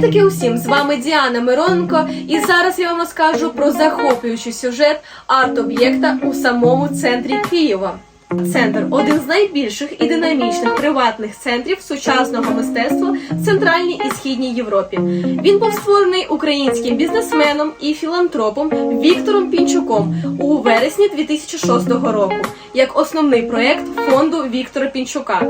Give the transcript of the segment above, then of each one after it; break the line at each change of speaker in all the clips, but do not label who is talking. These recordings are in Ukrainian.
Таки усім з вами Діана Миронко, і зараз я вам розкажу про захоплюючий сюжет арт-об'єкта у самому центрі Києва. Центр один з найбільших і динамічних приватних центрів сучасного мистецтва в центральній і східній Європі. Він був створений українським бізнесменом і філантропом Віктором Пінчуком у вересні 2006 року як основний проект фонду Віктора Пінчука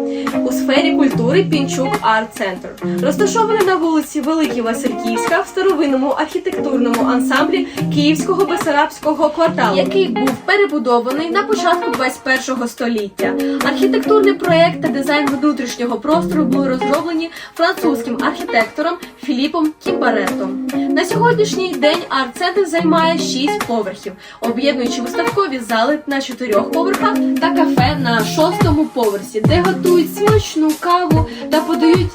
у сфері культури Пінчук Арт Центр, розташований на вулиці Великій Васильківська в старовинному архітектурному ансамблі Київського Бесарабського кварталу, який був перебудований на початку 21 століття. Архітектурний проект та дизайн внутрішнього простору були розроблені французьким архітектором Філіпом Кімбаретом. На сьогоднішній день арт-центр займає 6 поверхів, об'єднуючи виставкові зали на чотирьох поверхах та кафе на шостому поверсі, де готують смачну каву та подають.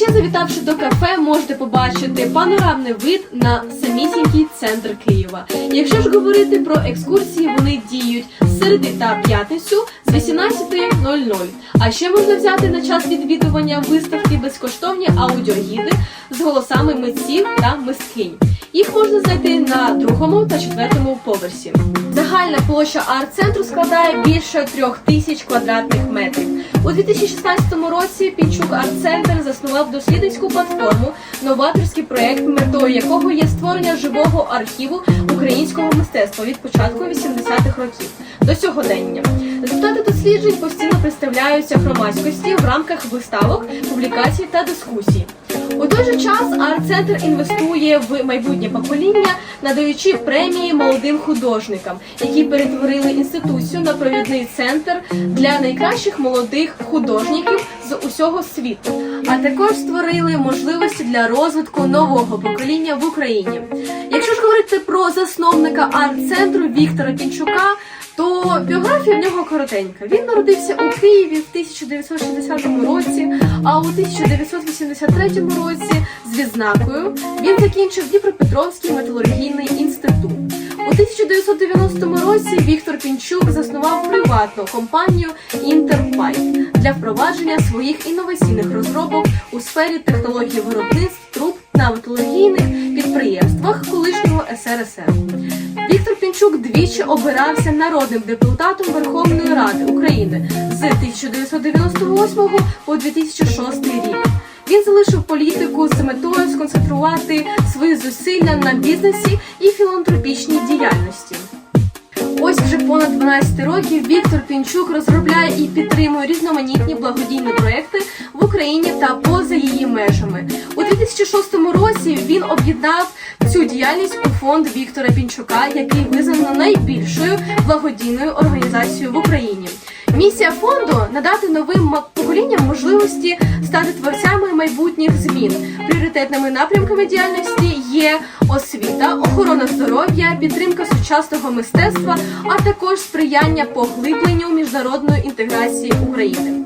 Ще завітавши до кафе, можете побачити панорамний вид на самісінький центр Києва. Якщо ж говорити про екскурсії, вони діють середи та п'ятницю з 18.00. А ще можна взяти на час відвідування виставки безкоштовні аудіогіди з голосами митців та мисткинь. Їх можна знайти на другому та четвертому поверсі. Загальна площа арт-центру складає більше трьох тисяч квадратних метрів. У 2016 році Пінчук арт-центр заснував дослідницьку платформу новаторський проект, метою якого є створення живого архіву українського мистецтва від початку 80-х років до сьогодення. Результати досліджень постійно представляються громадськості в рамках виставок, публікацій та дискусій. У той же час арт-центр інвестує в майбутнє покоління, надаючи премії молодим художникам, які перетворили інституцію на провідний центр для найкращих молодих художників з усього світу, а також створили можливості для розвитку нового покоління в Україні. Якщо ж говорити про засновника арт-центру Віктора Пінчука. То біографія в нього коротенька. Він народився у Києві в 1960 році, а у 1983 році з відзнакою він закінчив Дніпропетровський металургійний інститут. У 1990 році Віктор Пінчук заснував приватну компанію Інтерпайп для впровадження своїх інноваційних розробок у сфері технології виробництв труб на металургійних підприємствах колишнього СРСР. Віктор Пінчук двічі обирався народним депутатом Верховної Ради України з 1998 по 2006 рік. Він залишив політику з метою сконцентрувати свої зусилля на бізнесі і філантропічній діяльності. Ось вже понад 12 років Віктор Пінчук розробляє і підтримує різноманітні благодійні проекти в Україні та поза її межами. У 2006 році він об'єднав цю діяльність у фонд Віктора Пінчука, який визнано найбільшою благодійною організацією в Україні. Місія фонду надати новим поколінням можливості стати творцями майбутніх змін. Пріоритетними напрямками діяльності є освіта, охорона здоров'я, підтримка сучасного мистецтва, а також сприяння поглибленню міжнародної інтеграції України.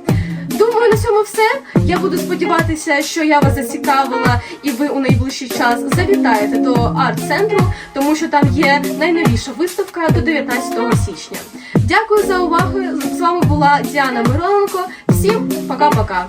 Думаю, на цьому все. Я буду сподіватися, що я вас зацікавила, і ви у найближчий час завітаєте до арт-центру, тому що там є найновіша виставка до 19 січня. Дякую за увагу. З вами була Діана Мироненко. Всім пока-пока.